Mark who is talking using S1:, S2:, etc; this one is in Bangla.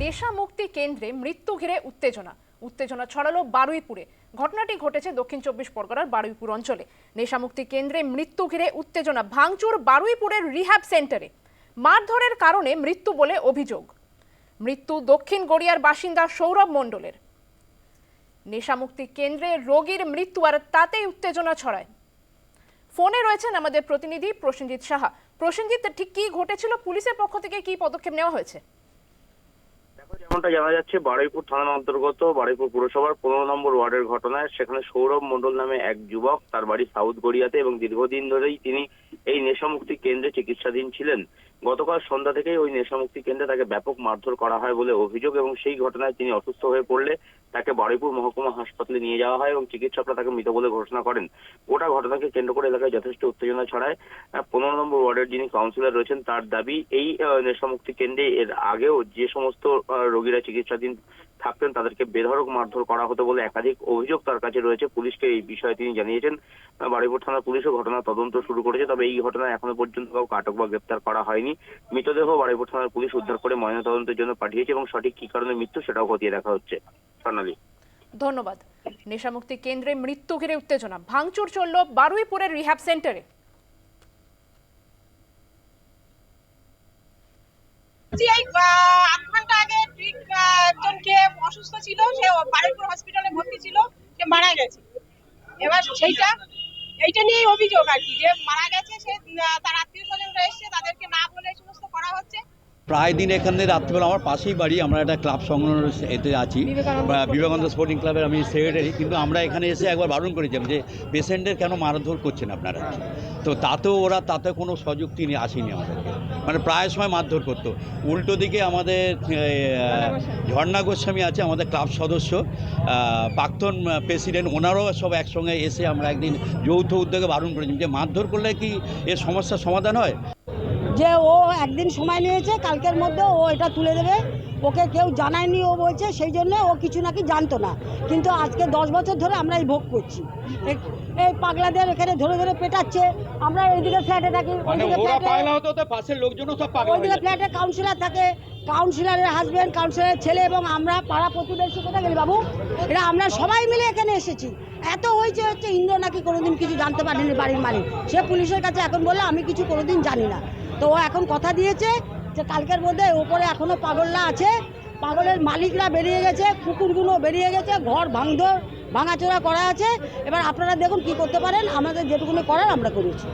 S1: নেশা মুক্তি কেন্দ্রে মৃত্যু ঘিরে উত্তেজনা। উত্তেজনা ছড়ালো বারুইপুরে। ঘটনাটি ঘটেছে দক্ষিণ চব্বিশ পরগনার বারুইপুর অঞ্চলে। নেশামুক্তি কেন্দ্রে মৃত্যু ঘিরে উত্তেজনা ভাঙচুর বারুইপুরের রিহ্যাব সেন্টারে। মারধরের কারণে মৃত্যু বলে অভিযোগ। মৃত্যু দক্ষিণ গড়িয়ার বাসিন্দা সৌরভ মণ্ডলের। নেশামুক্তি কেন্দ্রে রোগীর মৃত্যু আর তাতেই উত্তেজনা ছড়ায়। ফোনে রয়েছেন আমাদের প্রতিনিধি প্রসেনজিৎ সাহা। প্রসেনজিৎ, ঠিক কি ঘটেছিল? পুলিশের পক্ষ থেকে কি পদক্ষেপ নেওয়া হয়েছে?
S2: যেমনটা জানা যাচ্ছে বারুইপুর থানার অন্তর্গত বারুইপুর পুরসভার পনেরো নম্বর ওয়ার্ডের ঘটনায় সেখানে সৌরভ মন্ডল নামে এক যুবক, তার বাড়ি সাউথ গড়িয়াতে এবং দীর্ঘদিন ধরেই তিনি এই নেশামুক্তি কেন্দ্রে চিকিৎসাধীন ছিলেন। গতকাল সন্ধ্যা থেকেই ওই নেশামুক্তি কেন্দ্রে তাকে ব্যাপক মারধর করা হয় বলে অভিযোগ এবং সেই ঘটনায় তিনি অসুস্থ হয়ে পড়লে তাকে বারুইপুর মহকুমা হাসপাতালে নিয়ে যাওয়া হয় এবং চিকিৎসকরা তাকে মৃত বলে ঘোষণা করেন। গোটা ঘটনাকে কেন্দ্র করে এলাকায় যথেষ্ট উত্তেজনা ছড়ায়। পনেরো নম্বর ওয়ার্ডের যিনি কাউন্সিলর রয়েছেন, তার দাবি এই নেশামুক্তি কেন্দ্রে এর আগেও যে সমস্ত রোগীরা চিকিৎসাধীন থাকতেন, তাদেরকে বেধড়ক মারধর করা হতো বলে একাধিক অভিযোগ তার কাছে রয়েছে। পুলিশকে এই বিষয়ে তিনি জানিয়েছেন। বারুইপুর থানা পুলিশও ঘটনা তদন্ত শুরু করেছে, তবে এই ঘটনায় এখনও পর্যন্ত কাউকে আটক বা গ্রেপ্তার করা হয়নি। মৃতদেহ বারুইপুর থানার পুলিশ উদ্ধার করে ময়নাতদন্তের জন্য পাঠিয়েছে এবং সঠিক কি কারণে মৃত্যু সেটাও খতিয়ে দেখা হচ্ছে। স্বর্ণালী।
S1: ধন্যবাদ। নেশামুক্তি কেন্দ্রে মৃত্যু ঘিরে উত্তেজনা। ভাঙচুর চলল বারুইপুরের রিহ্যাব সেন্টারে।
S3: এই আধ ঘণ্টা আগে অসুস্থ ছিল সে বারুইপুর হসপিটালে ভর্তি ছিল সে মারা গেছে। এবার সেইটা এইটা নিয়েই অভিযোগ আর কি যে মারা গেছে সে তার আত্মীয় স্বজনরা এসছে তাদেরকে না বলে এই সমস্ত করা হচ্ছে।
S4: প্রায় দিন এখানে রাত্রিবেলা আমার পাশেই বাড়ি আমরা একটা ক্লাব সংগ্রহ এতে আছি। বিবেকানন্দ স্পোর্টিং ক্লাবের আমি সেক্রেটারি কিন্তু আমরা এখানে এসে একবার বারণ করেছিলাম যে পেশেন্টের কেন মারধর করছেন আপনারা? তো তাতেও ওরা তাতে কোনো সযুক্তি নিয়ে আসেনি আমাদেরকে। মানে প্রায় সময় মারধর করতো। উল্টো দিকে আমাদের ঝর্ণা গোস্বামী আছে আমাদের ক্লাব সদস্য। প্রাক্তন প্রেসিডেন্ট ওনারও সব একসঙ্গে এসে আমরা একদিন যৌথ উদ্যোগে বারণ করেছি যে মারধর করলে কি এর সমস্যার সমাধান হয়?
S5: যে ও একদিন সময় নিয়েছে কালকের মধ্যে ও এটা তুলে দেবে। ওকে কেউ জানায়নি ও বলছে সেই জন্য ও কিছু নাকি জানতো না। কিন্তু আজকে দশ বছর ধরে আমরা এই ভোগ করছি। এই- পাগলাদের এখানে ধরে ধরে পেটাচ্ছে। আমরা এইদিকে ফ্ল্যাটে থাকি
S4: মানে
S5: ওইদিকে ফ্ল্যাটে কাউন্সিলর থাকে। কাউন্সিলরের হাজব্যান্ড কাউন্সিলরের ছেলে এবং আমরা পাড়া প্রতিবেশী কোথায় গেলি বাবু? এটা আমরা সবাই মিলে এখানে এসেছি। এত হয়েছে হচ্ছে ইন্দ্র নাকি কোনোদিন কিছু জানতে পারেনি বাড়ির মালিক। সে পুলিশের কাছে এখন বলল আমি কিছু কোনোদিন জানি না। তো ও এখন কথা দিয়েছে যে কালকের মধ্যে ওপরে এখনও পাগলরা আছে। পাগলের মালিকরা বেরিয়ে গেছে, কুকুরগুলো বেরিয়ে গেছে, ঘর ভাঙধর ভাঙাচোরা করা আছে। এবার আপনারা দেখুন কি করতে পারেন, আমাদের যেটুকুনি করার আমরা করেছি।